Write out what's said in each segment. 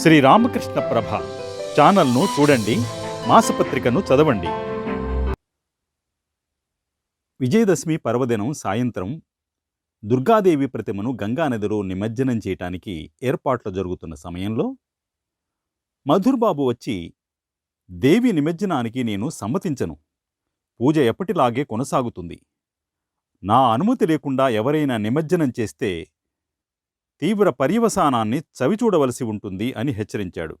శ్రీ రామకృష్ణ ప్రభ ఛానల్ను చూడండి మాసపత్రికను చదవండి. విజయదశమి పర్వదినం సాయంత్రం దుర్గాదేవి ప్రతిమను గంగానదిలో నిమజ్జనం చేయటానికి ఏర్పాట్లు జరుగుతున్న సమయంలో మధుర్బాబు వచ్చి దేవి నిమజ్జనానికి నేను సమ్మతించను. పూజ ఎప్పటిలాగే కొనసాగుతుంది. నా అనుమతి లేకుండా ఎవరైనా నిమజ్జనం చేస్తే తీవ్ర పర్యవసానాన్ని చవిచూడవలసి ఉంటుంది అని హెచ్చరించాడు.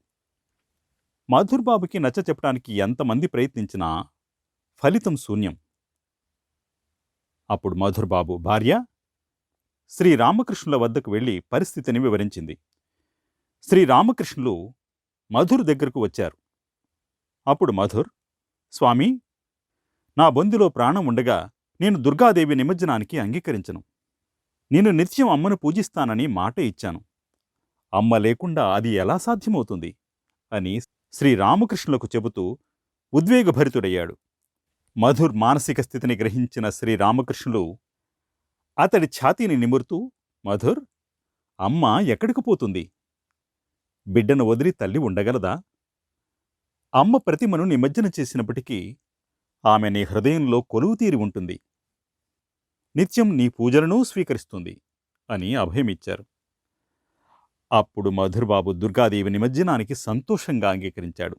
మధుర్బాబుకి నచ్చ చెప్పడానికి ఎంతమంది ప్రయత్నించినా ఫలితం శూన్యం. అప్పుడు మధుర్బాబు భార్య? శ్రీ రామకృష్ణుల వద్దకు వెళ్ళి పరిస్థితిని వివరించింది. శ్రీ రామకృష్ణులు మధుర్ దగ్గరకు వచ్చారు. అప్పుడు మధుర్ స్వామి నా బొందిలో ప్రాణం ఉండగా నేను దుర్గాదేవి నిమజ్జనానికి అంగీకరించను. నేను నిత్యం అమ్మను పూజిస్తానని మాట ఇచ్చాను. అమ్మ లేకుండా అది ఎలా సాధ్యమవుతుంది? అని శ్రీరామకృష్ణులకు చెబుతూ ఉద్వేగభరితుడయ్యాడు. మధుర్ మానసిక స్థితిని గ్రహించిన శ్రీరామకృష్ణులు అతడి ఛాతీని నిమురుతూ మధుర్ అమ్మ ఎక్కడికి పోతుంది? బిడ్డను వదిలి తల్లి ఉండగలదా? అమ్మ ప్రతిమను నిమజ్జన చేసినప్పటికీ ఆమె నీ హృదయంలో కొలువు తీరి ఉంటుంది. నిత్యం నీ పూజలను స్వీకరిస్తుంది అని అభయమిచ్చారు. అప్పుడు మధుర్బాబు దుర్గాదేవి నిమజ్జనానికి సంతోషంగా అంగీకరించాడు.